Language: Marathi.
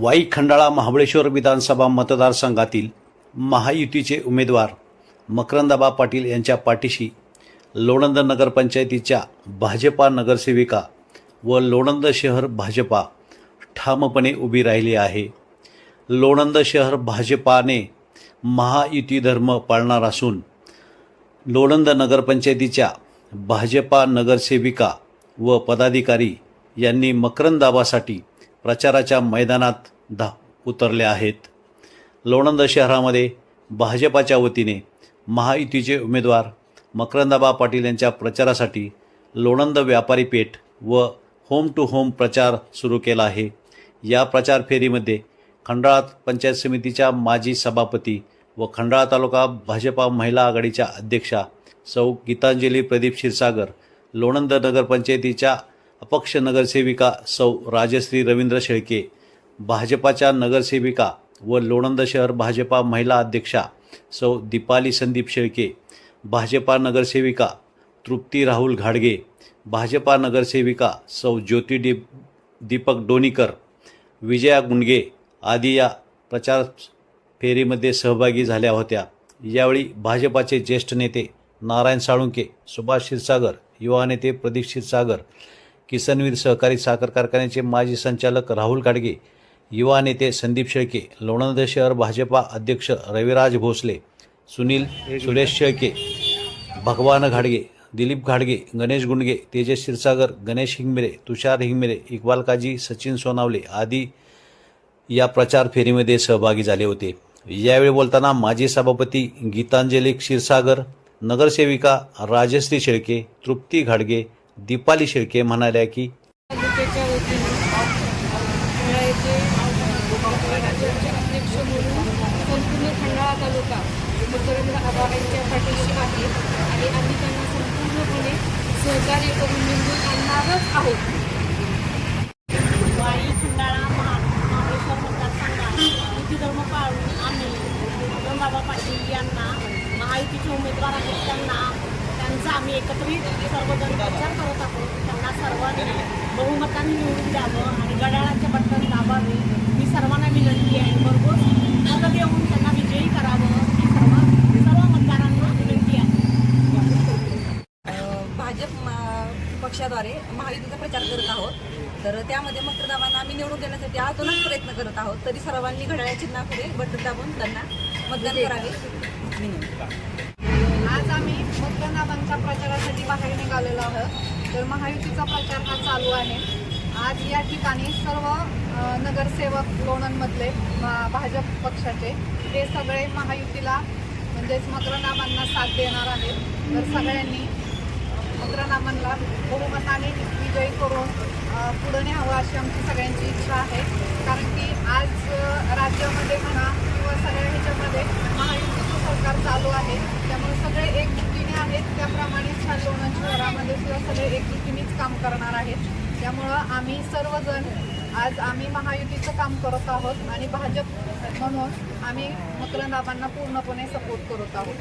वाई खंडाळा महाबळेश्वर विधानसभा मतदारसंघातील महायुतीचे उमेदवार मकरंदाबा पाटील यांच्या पाठीशी लोणंद नगरपंचायतीच्या भाजपा नगरसेविका व लोणंद शहर भाजपा ठामपणे उभी राहिली आहे. लोणंद शहर भाजपाने महायुती धर्म पाळणार असून लोणंद नगरपंचायतीच्या भाजपा नगरसेविका व पदाधिकारी यांनी मकरंदाबासाठी प्रचाराच्या मैदानात धा उतरले आहेत. लोणंद शहरामध्ये भाजपाच्या वतीने महायुतीचे उमेदवार मकरंदाबा पाटील यांच्या प्रचारासाठी लोणंद व्यापारी पेठ व होम टू होम प्रचार सुरू केला आहे. या प्रचार फेरीमध्ये खंडाळा पंचायत समितीच्या माजी सभापती व खंडाळा तालुका भाजपा महिला आघाडीच्या अध्यक्षा सौ गीतांजली प्रदीप क्षीरसागर लोणंद नगरपंचायतीच्या अपक्ष नगरसेविका सौ राजश्री रवींद्र शेळके भाजपाच्या नगरसेविका व लोणंद शहर भाजपा महिला अध्यक्षा सौ दीपाली संदीप शेळके भाजपा नगरसेविका तृप्ती राहुल घाडगे भाजपा नगरसेविका सौ ज्योती डी दीपक डोनीकर विजया गुंडगे आदी या प्रचार फेरीमध्ये सहभागी झाल्या होत्या. यावेळी भाजपाचे ज्येष्ठ नेते नारायण साळुंके सुभाष क्षीरसागर युवा नेते प्रदीप क्षीरसागर किसनवीर सहकारी साखर कारखान्याचे माजी संचालक राहुल गाडगे युवा नेते संदीप शेळके लोणंद शहर भाजपा अध्यक्ष रविराज भोसले सुनील सुरेश शेळके भगवान घाडगे दिलीप घाडगे गणेश गुंडगे तेजस क्षीरसागर गणेश हिंगमिरे तुषार हिंगमिरे इक्बाल काजी सचिन सोनावले आदी या प्रचार फेरीमध्ये सहभागी झाले होते. यावेळी बोलताना माजी सभापती गीतांजली क्षीरसागर नगरसेविका राजश्री शेळके तृप्ती घाडगे दीपाली शेळके म्हणाल्या की अध्यक्ष म्हणून आणि सहकार्य करून निवडून आणणारच आहोत धर्म पाळून आम्ही बाबा पाटील यांना महायुतीचे उमेदवार आहेत त्यांना त्यांचा आम्ही एकत्रित सर्वजण प्रचार करत आहोत. त्यांना सर्वांनी बहुमताने निवडून द्यावं आणि घड्याळाचे बटन दाबावे. ही सर्वांना विनंती आहे. भरपूर मत देऊन त्यांना विजयी करावं. ही सर्व सर्व मतदारांना विनंती आहे. भाजप पक्षाद्वारे महायुतीचा प्रचार करत आहोत. तर त्यामध्ये मतदारांना आम्ही निवडून देण्यासाठी आतूनच प्रयत्न करत आहोत. तरी सर्वांनी घड्याळ्या चिन्हापुढे बटन दाबून त्यांना मतदान करावे. आज आम्ही मतदानाबांच्या प्रचारासाठी बाहेर निघालेलो आहोत. तर महायुतीचा प्रचार हा चालू आहे. आज या ठिकाणी सर्व नगरसेवक लोणंदमधले भाजप पक्षाचे ते सगळे महायुतीला म्हणजेच मकरनामांना साथ देणार आहेत. तर सगळ्यांनी मकरनामांना बहुमताने विजयी करून पुढे न्यावं अशी आमची सगळ्यांची इच्छा आहे. कारण की आज राज्यामध्ये म्हणा किंवा सगळ्या ह्याच्यामध्ये महायुती सरकार चालू आहे त्यामुळे सगळे एकजुटीने आहेत. त्याप्रमाणे छान लोणंद शहरामध्ये सुद्धा सगळे एकजुटीनेच काम करणार आहेत. त्यामुळं आम्ही सर्वजण आज आम्ही महायुतीचं काम करत आहोत आणि भाजप म्हणून आम्ही मकरंदाबांना पूर्णपणे सपोर्ट करत आहोत.